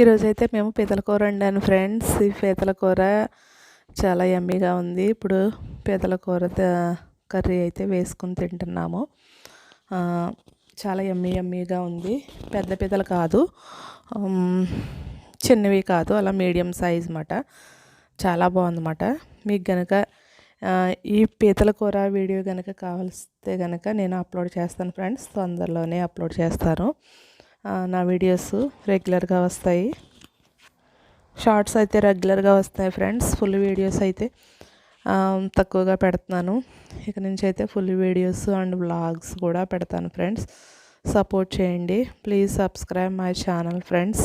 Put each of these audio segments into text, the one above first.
ఈరోజైతే మేము పీతల కూర వండాను ఫ్రెండ్స్. ఈ పీతల కూర చాలా ఎమ్మీగా ఉంది. ఇప్పుడు పీతల కూర కర్రీ అయితే వేసుకుని తింటున్నాము. చాలా ఎమ్మీ ఎమ్మీగా ఉంది. పెద్ద పీతలు కాదు. చిన్నవి కాదు. అలా మీడియం సైజ్ మాట. చాలా బాగుందన్నమాట. మీకు కనుక ఈ పీతల కూర వీడియో కనుక కావలిస్తే కనుక నేను అప్లోడ్ చేస్తాను ఫ్రెండ్స్. తొందరలోనే అప్లోడ్ చేస్తాను. నా వీడియోస్ రెగ్యులర్గా వస్తాయి. షార్ట్స్ అయితే రెగ్యులర్గా వస్తాయి ఫ్రెండ్స్ ఫుల్ వీడియోస్ అయితే తక్కువగా పెడుతున్నాను. ఇక నుంచి అయితే ఫుల్ వీడియోస్ అండ్ బ్లాగ్స్ కూడా పెడతాను ఫ్రెండ్స్. సపోర్ట్ చేయండి. Please subscribe my channel friends.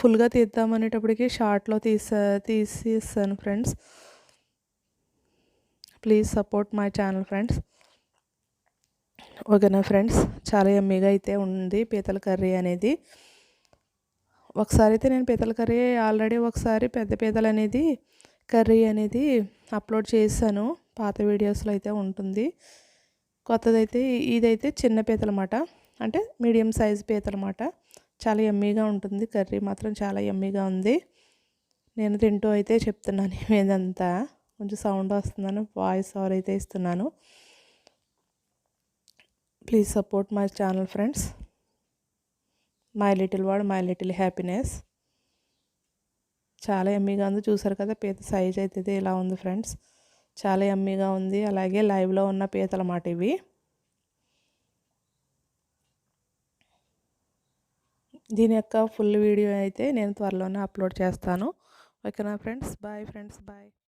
ఫుల్గా తీద్దామనేటప్పటికి షార్ట్లో తీసా తీసేస్తాను friends. Please support my channel friends. ఓకేనా ఫ్రెండ్స్? చాలా ఎమ్మీగా అయితే ఉంది పీతల కర్రీ అనేది. ఒకసారి అయితే నేను పీతల కర్రీ ఆల్రెడీ ఒకసారి పెద్ద పీతలు అనేది కర్రీ అనేది అప్లోడ్ చేశాను. పాత వీడియోస్లో అయితే ఉంటుంది. కొత్తదైతే ఇదైతే చిన్న పీతలమాట. అంటే మీడియం సైజ్ పీతలమాట. చాలా ఎమ్మీగా ఉంటుంది కర్రీ మాత్రం చాలా ఎమ్మీగా ఉంది. నేను తింటూ అయితే చెప్తున్నాను ఏదంతా కొంచెం సౌండ్ వస్తుందని వాయిస్ ఓవర్ అయితే ఇస్తున్నాను. Please support my channel friends my little word my little happiness చాలా ఎమ్మీగా ఉంది. చూసారు కదా పీత సైజ్ అయితే ఇలా ఉంది ఫ్రెండ్స్ చాలా ఎమ్మీగా ఉంది. అలాగే లైవ్లో ఉన్న పీతల మాట ఇవి. దీని యొక్క ఫుల్ వీడియో అయితే నేను త్వరలోనే అప్లోడ్ చేస్తాను. ఓకేనా ఫ్రెండ్స్ బాయ్ ఫ్రెండ్స్ బాయ్